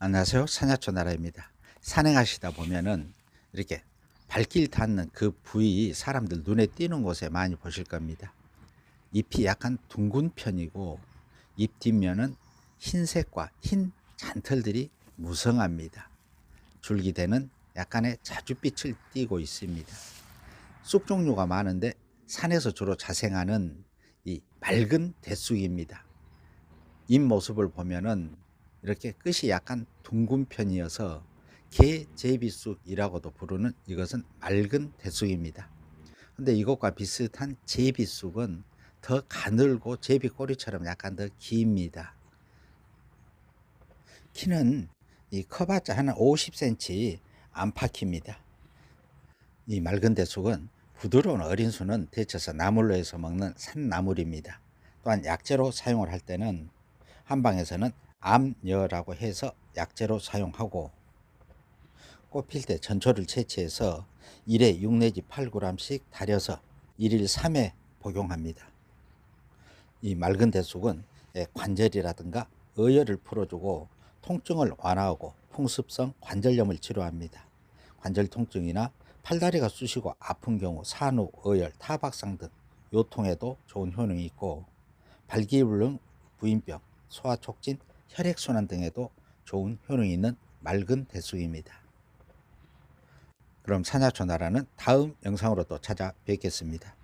안녕하세요. 산야초 나라입니다. 산행하시다 보면은 이렇게 발길 닿는 그 부위 사람들 눈에 띄는 곳에 많이 보실 겁니다. 잎이 약간 둥근 편이고 잎 뒷면은 흰색과 흰 잔털들이 무성합니다. 줄기대는 약간의 자줏빛을 띠고 있습니다. 쑥 종류가 많은데 산에서 주로 자생하는 이 맑은 대쑥입니다. 잎 모습을 보면은 이렇게 끝이 약간 둥근 편이어서 개제비쑥이라고도 부르는 이것은 맑은 대쑥입니다. 근데 이것과 비슷한 제비쑥은 더 가늘고 제비 꼬리처럼 약간 더 깁니다. 키는 이 커봤자 한 50cm 안팎입니다. 이 맑은 대쑥은 부드러운 어린 수는 데쳐서 나물로 해서 먹는 산나물입니다. 또한 약재로 사용을 할 때는 한방에서는 암여라고 해서 약재로 사용하고 꽃필 때 전초를 채취해서 1에 6 내지 8g씩 달여서 1일 3회 복용합니다. 이 맑은 대쑥은 예, 관절이라든가 어혈을 풀어주고 통증을 완화하고 풍습성 관절염을 치료합니다. 관절 통증이나 팔다리가 쑤시고 아픈 경우 산후, 어혈, 타박상 등 요통에도 좋은 효능이 있고 발기불능, 부인병, 소화 촉진, 혈액순환 등에도 좋은 효능이 있는 맑은 대쑥입니다. 그럼 산야초 나라는 다음 영상으로 또 찾아뵙겠습니다.